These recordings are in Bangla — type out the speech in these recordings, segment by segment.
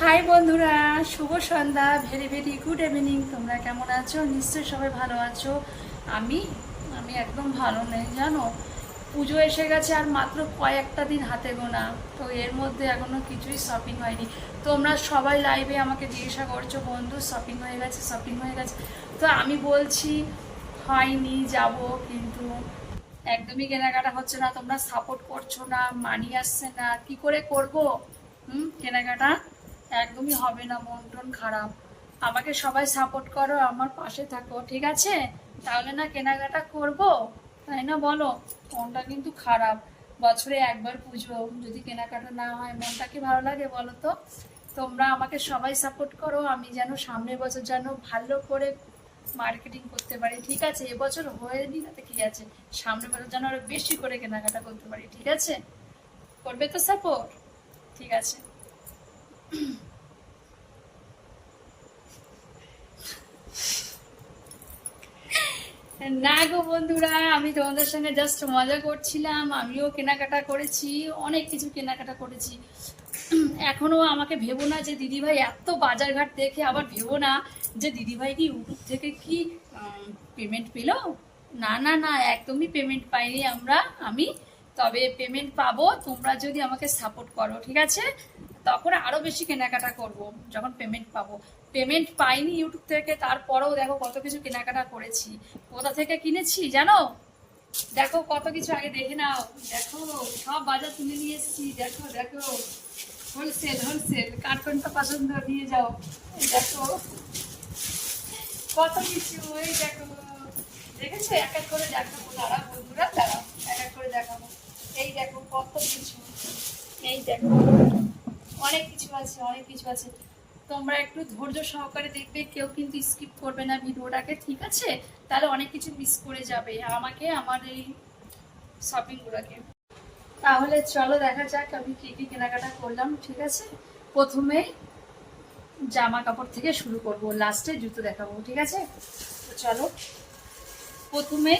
হাই বন্ধুরা, শুভ সন্ধ্যা ভেরি ভেরি গুড ইভিনিং তোমরা কেমন আছো? নিশ্চয়ই সবাই ভালো আছো। আমি আমি একদম ভালো নেই, জানো? পুজো এসে গেছে আর মাত্র কয়েকটা দিন হাতে গোনা, তো এর মধ্যে এখনও কিছুই শপিং হয়নি। তোমরা সবাই লাইভে আমাকে জিজ্ঞাসা করছ, বন্ধু শপিং হয়ে গেছে শপিং হয়ে গেছে? তো আমি বলছি, হয়নি, যাব। কিন্তু একদমই কেনাকাটা হচ্ছে না, তোমরা সাপোর্ট করছ না মানি আসছে না, কি করে করব? হুম, কেনাকাটা একদমই হবে না, মন টন খারাপ। আমাকে সবাই সাপোর্ট করো, আমার পাশে থাকো, ঠিক আছে? তাহলে না কেনাকাটা করব? তাই না বলো? মনটা কিন্তু খারাপ। বছরে একবার পুজো, যদি কেনাকাটা না হয়, মনটা কি ভালো লাগে বলো তো? তোমরা আমাকে সবাই সাপোর্ট করো, আমি যেন সামনের বছর যেন ভালো করে মার্কেটিং করতে পারি, ঠিক আছে? এবছর হয়নি না তো কি আছে? সামনের বছর যেন আরও বেশি করে কেনাকাটা করতে পারি, ঠিক আছে? করবে তো সাপোর্ট ঠিক আছে। না গো বন্ধুরা, আমি তোমাদের সঙ্গে জাস্ট মজা করছিলাম, আমিও কেনাকাটা করেছি, অনেক কিছু কেনাকাটা করেছি। এখনও আমাকে ভেবো না যে দিদিভাই এত বাজারঘাট দেখে আবার ভেবো না যে দিদিভাই কি ইউটিউব থেকে কি পেমেন্ট পেল? না না না, একদমই পেমেন্ট পাইনি আমরা, আমি। তবে পেমেন্ট পাবো, তোমরা যদি আমাকে সাপোর্ট করো, ঠিক আছে? তখন আরও বেশি কেনাকাটা করব, যখন পেমেন্ট পাবো। পেমেন্ট পাইনি ইউটিউব থেকে, তারপরেও দেখো কত কিছু কেনাকাটা করেছি। কোথা থেকে কিনেছি জানো? দেখো কত কিছু আগে দেখে নাও। দেখো, সব বাজার তুলে নিয়ে এসেছি। দেখো দেখো। হোলসেল হোলসেল কার কোনটা পছন্দ নিয়ে যাও। দেখো। কত কিছু ওই দেখো। দেখেছ? এক এক করে দেখাবো। দাঁড়া বন্ধুরা, দাঁড়াও। এক এক করে দেখাবো। এই দেখো, কত কিছু। এই দেখো। অনেক কিছু আছে, অনেক কিছু আছে। তোমরা একটু ধৈর্য সহকারে দেখবে, কেউ কিন্তু স্কিপ করবে না ভিডিওটাকে, ঠিক আছে? তাহলে অনেক কিছু মিস করে যাবে আমাকে, আমার এই শপিংগুলোকে তাহলে চলো দেখা যাক আমি কি কি কেনাকাটা করলাম, ঠিক আছে? প্রথমে জামা কাপড় থেকে শুরু করব লাস্টে জুতো দেখাবো, ঠিক আছে? তো চলো, প্রথমে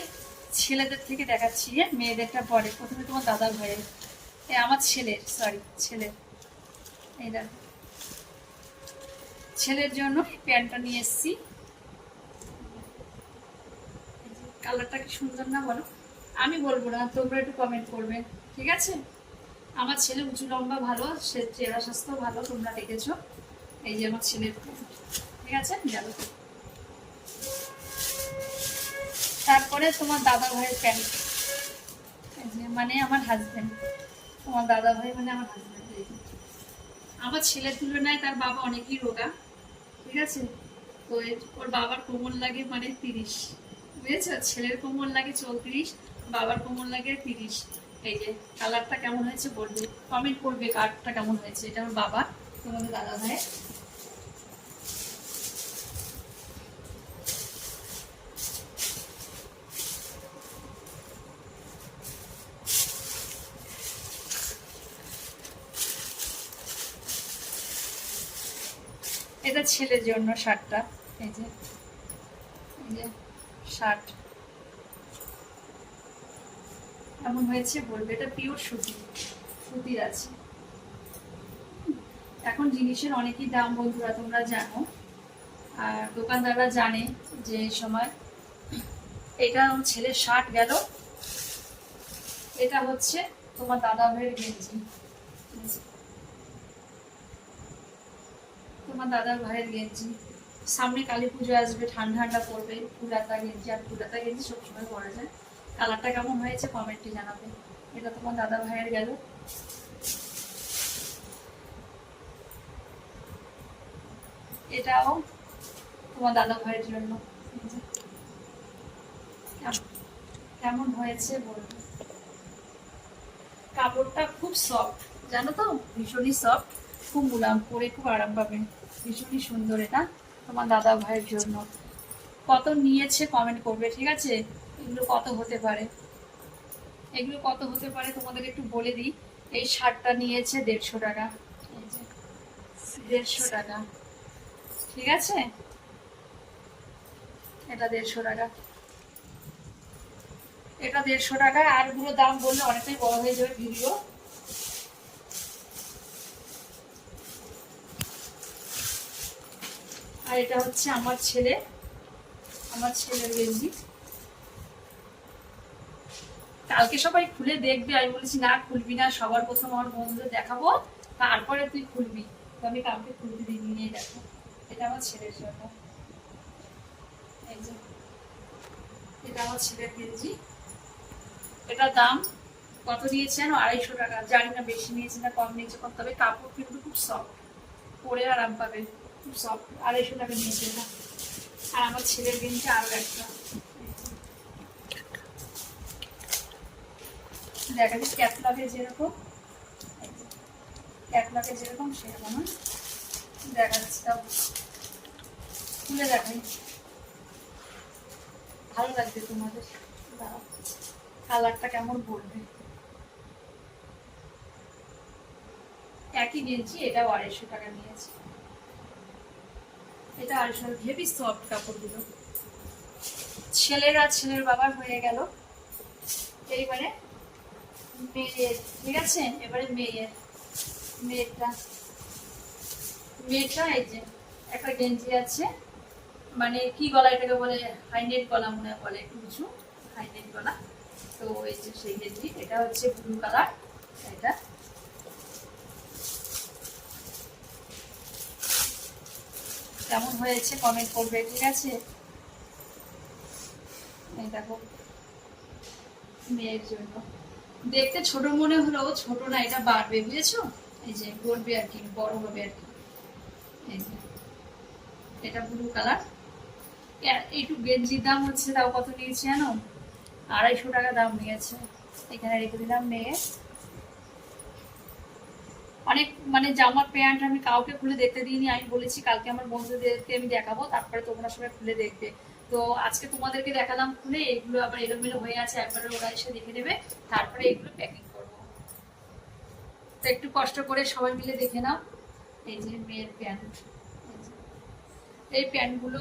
ছেলেদের থেকে দেখাচ্ছি হ্যাঁ? মেয়েদেরটা পরে, প্রথমে তোমার দাদা ভাইয়ের আমার ছেলের সরি ছেলের। এই দেখো। ছেলের জন্য প্যান্টটা নিয়ে এসেছি। কালারটা কি সুন্দর না বলো? আমি বলব না, তোমরা একটু কমেন্ট করবে, ঠিক আছে? আমার ছেলে উঁচু লম্বা ভালো, সে চেহারা স্বাস্থ্য ভালো, তোমরা দেখেছ। এই যে আমার ছেলের ঠিক আছে? গেল তারপরে তোমার দাদা ভাইয়ের প্যান্ট। মানে আমার হাজবেন্ড তোমার দাদা ভাই মানে আমার হাজবেন্ড আমার ছেলের তুলনায় তার বাবা অনেকই রোগা, ঠিক আছে? তো ওর বাবার কোমল লাগে মানে তিরিশ, বুঝেছ? ছেলের কোমল লাগে চৌত্রিশ, বাবার কোমল লাগে তিরিশ। এই যে কালারটা কেমন হয়েছে বলবে? কমেন্ট করবে কার্ডটা কেমন হয়েছে? এটা আমার বাবা, তোমাদের দাদা ভাই এটা ছেলের জন্য শার্টটা। এই যে শার্ট। কেমন হয়েছে বলবে, এটা পিওর সুতি, সুতির আছে। এখন জিনিসের অনেকই দাম বন্ধুরা, তোমরা জানো। আর দোকানদাররা জানে যে সময় এটা ছেলের শার্ট গেল। এটা হচ্ছে তোমার দাদা ভাইয়ের গেঞ্জি। তোমার দাদার ভাইয়ের গেঞ্জি। সামনে কালী পুজো আসবে ঠান্ডা ঠান্ডা পড়বে ফুলাতা গেঞ্জি, আর ফুলাতা গেঞ্জি সবসময় পরা যায়। কালারটা কেমন হয়েছে কমেন্টে জানাবে। এটা তোমার দাদা ভাইয়ের গেল। এটাও তোমার দাদা ভাইয়ের জন্য। কেমন হয়েছে বলবে কাপড়টা খুব সফট জানো তো? ভীষণই সফট খুব মুলাম পরে খুব আরাম পাবে। ভীষণই সুন্দর এটা তোমার দাদা ভাইয়ের জন্য। কত নিয়েছে কমেন্ট করবে, ঠিক আছে? এগুলো কত হতে পারে? এগুলো কত হতে পারে তোমাদের একটু বলে দিই। এই শার্টটা নিয়েছে দেড়শো টাকা। দেড়শো টাকা। ঠিক আছে? এটা দেড়শো টাকা। এটা দেড়শো টাকা। আরগুলো দাম বললে অনেকটাই বড় হয়ে যাবে ভিডিও। আর এটা হচ্ছে আমার ছেলে, আমার ছেলের গেঞ্জি। কালকে সবাই খুলে দেখবে, আমি বলেছি, না, খুলবি না, সবার প্রথম আমার বন্ধুদের দেখাবো, তারপরে তুই খুলবি। আমি কাউকে খুলতে দিইনি নিয়ে দেখো, এটা আমার ছেলের জন্য। এটা আমার ছেলের গেঞ্জি। এটা দাম কত নিয়েছে জানো? আড়াইশো টাকা। জানি না, বেশি নিয়েছে না, কম নিয়েছে কম তবে কাপড় কিন্তু খুব সফট পরে আরাম পাবে। সফট আড়াইশো টাকা নিয়েছে এটা আর আমার ছেলের গেঞ্জি আরও একটা। দেখা যাচ্ছে ক্যাটলগে যেরকম। ক্যাটলগে যেরকম, সেরকম? দেখা যাচ্ছে তাও। খুলে দেখাই। ভালো লাগবে তোমাদের। কালারটা কেমন বলবে একই নিয়েছি এটাও আড়াইশো টাকা নিয়েছি। এটা আড়াইশো হেভি সফট কাপড়গুলো ছেলের ছেলের বাবার হয়ে গেল। এইবারে মেয়ের, ঠিক আছে? এবারে মেয়ের, মেয়েরটা, মেয়েটা এই যে একটা গেঞ্জি আছে। মানে কি গলা এটাকে বলে? হাইনেট গলা মনে বলে, একটু উঁচু হাইনেট গলা। তো এই যে সেই গেঞ্জি, এটা হচ্ছে ব্লু কালার এটা কেমন হয়েছে? কমেন্ট করবে, ঠিক আছে? দেখো, মেয়ের জন্য। দেখতে ছোট মনে হলেও ছোট না, এটা বাড়বে, বুঝেছ? এই যে গড়বে আর কি, বড় হবে আর কি। এটা ব্লু কালার একটু গেঞ্জির দাম হচ্ছে, তাও কত নিয়েছে জানো? আড়াইশো টাকা দাম নিয়েছে। এখানে রেখে দিলাম মেয়ে অনেক মানে জামার প্যান্ট আমি কাউকে খুলে দেখতে দিইনি, আমি বলেছি কালকে আমার বন্ধুদেরকে আমি দেখাবো, তারপরে তোমরা সবাই খুলে দেখবে। তো আজকে তোমাদেরকে দেখালাম খুলে, এগুলো আবার এলোমেলো হয়ে আছে, একবারে ওরা এসে দেখে নেবে, তারপরে এগুলো প্যাকিং করব। তো একটু কষ্ট করে সবাই মিলে দেখে নাও, এই যে মেয়ের প্যান্ট। এই প্যান্টগুলো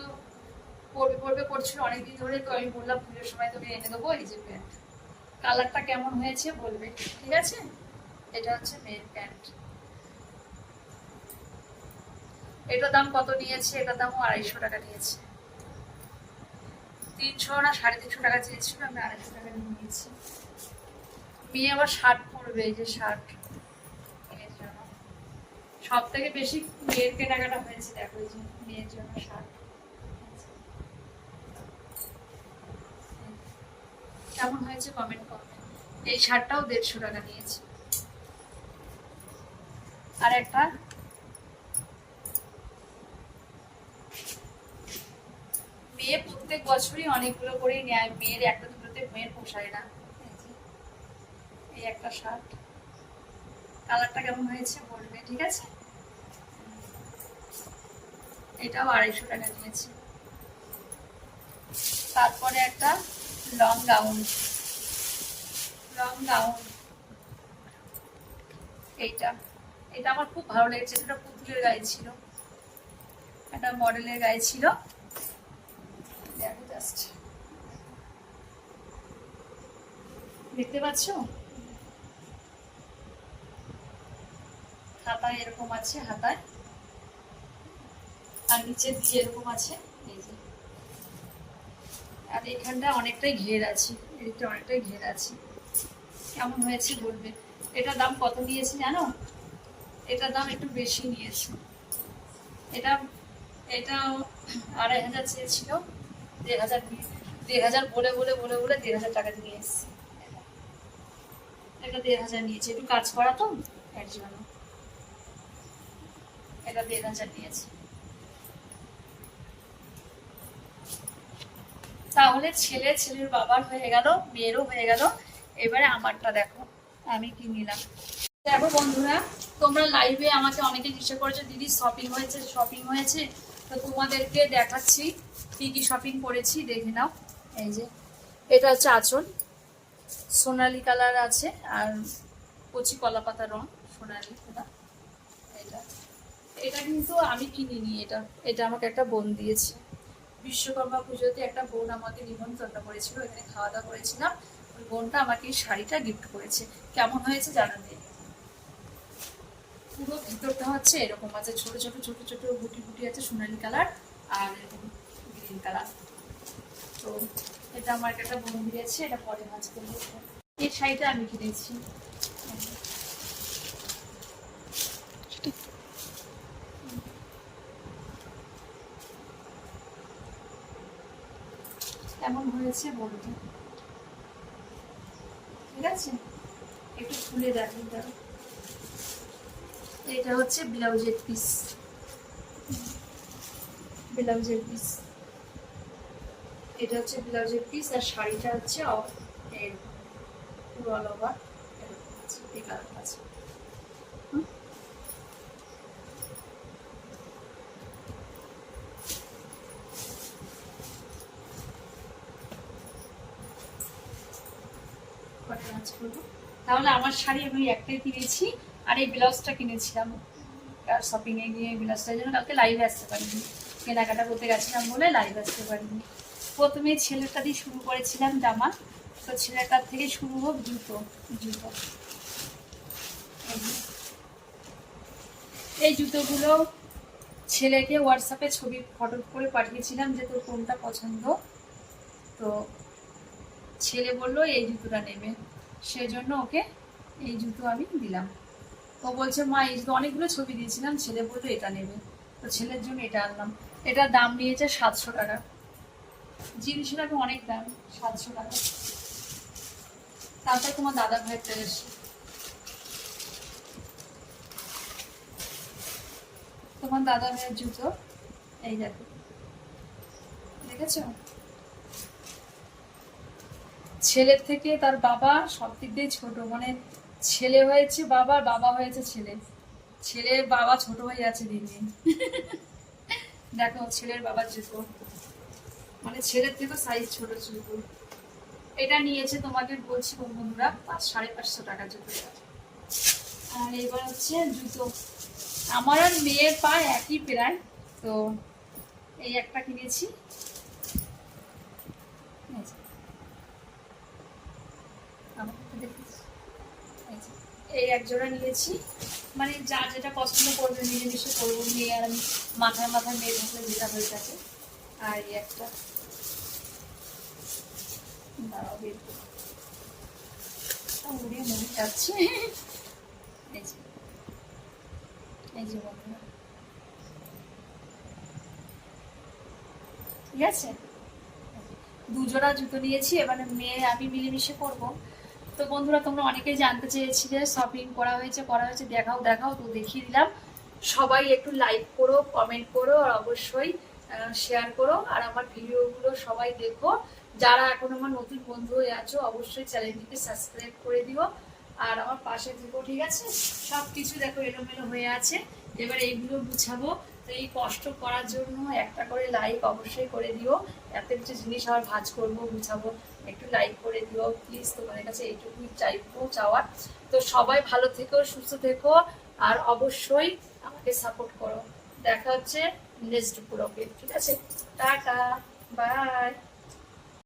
পরবে পরবে করছিল অনেকদিন ধরে, তো আমি বললাম পুজোর সময় তোকে এনে দেবো এই যে প্যান্ট। কালারটা কেমন হয়েছে বলবে, ঠিক আছে? এটা হচ্ছে মেয়ের প্যান্ট। এটার দাম কত নিয়েছে? এটার দামও আড়াইশো টাকা নিয়েছে। তিনশো না সাড়ে তিনশো টাকা চেয়েছিল, আমি আড়াইশো টাকা নিয়েছি। মেয়ে আবার শার্ট পরবে, এই যে শার্ট। সব থেকে বেশি মেয়ের কেনাকাটা হয়েছে, দেখো এই যে মেয়ের জন্য শার্ট। কেমন হয়েছে কমেন্ট করবে এই শার্টটাও দেড়শো টাকা নিয়েছে। আর একটা মেয়ে প্রত্যেক বছরই অনেকগুলো করেই নেয় মেয়ের একটা দুটোতে মেয়ের পোষায় না? এই একটা শার্ট কালারটা কেমন হয়েছে বলবে, ঠিক আছে? এটাও আড়াইশো টাকা নিয়েছে তারপরে একটা লং গাউন লং গাউন এইটা। এটা আমার খুব ভালো লেগেছে এটা পুতুলের গায়ে ছিল। একটা মডেলের গায়ে ছিল। জাস্ট দেখতে পাচ্ছ? হাতায় এরকম আছে, হাতায়। আর নিচের দিকে এরকম আছে, এই যে। আর এখানটা অনেকটাই ঘের আছে, এদিকটা অনেকটাই ঘের আছে। কেমন হয়েছে বলবে? এটা দাম কত নিয়েছে জানো? এটার দাম একটু বেশি নিয়েছে। এটা এটা আড়াই হাজার চেয়েছিল। তাহলে ছেলে, ছেলের বাবার হয়ে গেল, মেয়েরও হয়ে গেল। এবারে আমারটা দেখো, আমি কি নিলাম। দেখো বন্ধুরা, তোমরা লাইভে আমাকে অনেকে জিজ্ঞাসা করেছ, দিদি শপিং হয়েছে শপিং হয়েছে? তো তোমাদেরকে দেখাচ্ছি কি কি শপিং করেছি, দেখে নাও। এই যে, এটা হচ্ছে আঁচল। সোনালি কালার আছে আর কচি কলা পাতা রং, সোনালি এটা। এটা কিন্তু আমি কিনিনি, এটা এটা আমাকে একটা বোন দিয়েছে। বিশ্বকর্মা পুজোতে একটা বোন আমাকে নিমন্ত্রণ করেছিল, এখানে খাওয়া দাওয়া করেছিলাম। ওই বোনটা আমাকে এই শাড়িটা গিফট করেছে। কেমন হয়েছে জানাবে? পুরো ভিতরটা হচ্ছে এরকম আছে, ছোট ছোট ছোট ছোট গুটি গুটি আছে সোনালি কালার আর এরকম গ্রিন কালার। তো এটা আমার একটা বোন দিয়েছে, এটা পরে ভাজ করে এই শাড়িটা আমি কিনেছি। কেমন হয়েছে বলতে ঠিক আছে? একটু খুলে দেখি। দাও এটা হচ্ছে ব্লাউজের পিস ব্লাউজের পিস এটা হচ্ছে ব্লাউজের পিস আর শাড়িটা হচ্ছে অ- এরকম পুরো অল ওভার এই কালার আছে? তাহলে আমার শাড়ি আমি একটাই কিনেছি। আর এই ব্লাউজটা কিনেছিলাম। শপিং এ গিয়ে ব্লাউজটার জন্য কালকে লাইভে আসতে পারিনি। কেনাকাটা করতে গেছিলাম বলে লাইভ আসতে পারিনি। প্রথমে ছেলেটা দিয়ে শুরু করেছিলাম জামা। তো ছেলেটার থেকে শুরু হোক জুতো জুতো। এই জুতোগুলো ছেলেকে হোয়াটসঅ্যাপে ছবি ফটো করে পাঠিয়েছিলাম যে তোর কোনটা পছন্দ। তো ছেলে বলল, এই জুতোটা নেবে। সেজন্য ওকে এই জুতো আমি দিলাম। ও বলছে, মা, এই অনেকগুলো ছবি দিয়েছিলাম, ছেলে বলল, এটা নেবে। তো ছেলের জন্য এটা আনলাম। এটার দাম নিয়েছে সাতশো টাকা। এখন অনেক দাম, সাতশো টাকা। তারপর তোমার দাদা ভাইয়েরটা এসে তোমার দাদা ভাইয়ের জুতো, এই দেখো। দেখেছ? ছেলের থেকে তার বাবা সব দিক দিয়ে ছোট মানে ছেলে হয়েছে বাবা বাবা হয়েছে ছেলে। ছেলের বাবা ছোট হয়ে যাচ্ছে দিন দিন। দেখো, ছেলের বাবার জুতো মানে ছেলের থেকে সাইজ ছোট জুতো এটা নিয়েছে তোমাকে বলছি বন্ধুরা, পাঁচ, সাড়ে পাঁচশো টাকা জুতো আর এবার হচ্ছে জুতো। আমার আর মেয়ের পা একই প্রায়, তো এই একটা কিনেছি এই যে। আমার একটু দেখিস। এই যে, এই এক জোড়া নিয়েছি। মানে যার যেটা পছন্দ করবে মিলেমিশে করব। মেয়ে আর আমি মাথায় মাথায় মেয়ে থাকলে যেটা হয়ে থাকে। আর এই একটা। যে। ঠিক আছে? দুজোড়া জুতো নিয়েছি। এবারে মেয়ে আমি মিলেমিশে করব। তো বন্ধুরা, তোমরা অনেকেই জানতে চেয়েছিলে শপিং করা হয়েছে করা হয়েছে, দেখাও দেখাও, তো দেখিয়ে দিলাম। সবাই একটু লাইক করো কমেন্ট করো, আর অবশ্যই শেয়ার করো, আর আমার ভিডিওগুলো সবাই দেখো। যারা এখন আমার নতুন বন্ধু হয়ে আছো, অবশ্যই চ্যানেলটিকে সাবস্ক্রাইব করে দিও। আর আমার পাশে থেকো, ঠিক আছে? সব কিছু দেখো, এলোমেলো হয়ে আছে। এবার এইগুলো গুছাবো। তো এই কষ্ট করার জন্য একটা করে লাইক অবশ্যই করে দিও। এত কিছু জিনিস আবার ভাজ করব, গুছাবো। একটু লাইক করে দিও প্লিজ তোমাদের কাছে এইটুকুই চাইব, চাওয়ার। তো সবাই ভালো থেকো, সুস্থ থেকো, আর অবশ্যই আমাকে সাপোর্ট করো। দেখা হচ্ছে নেক্সট ব্লগে ঠিক আছে? Tata bye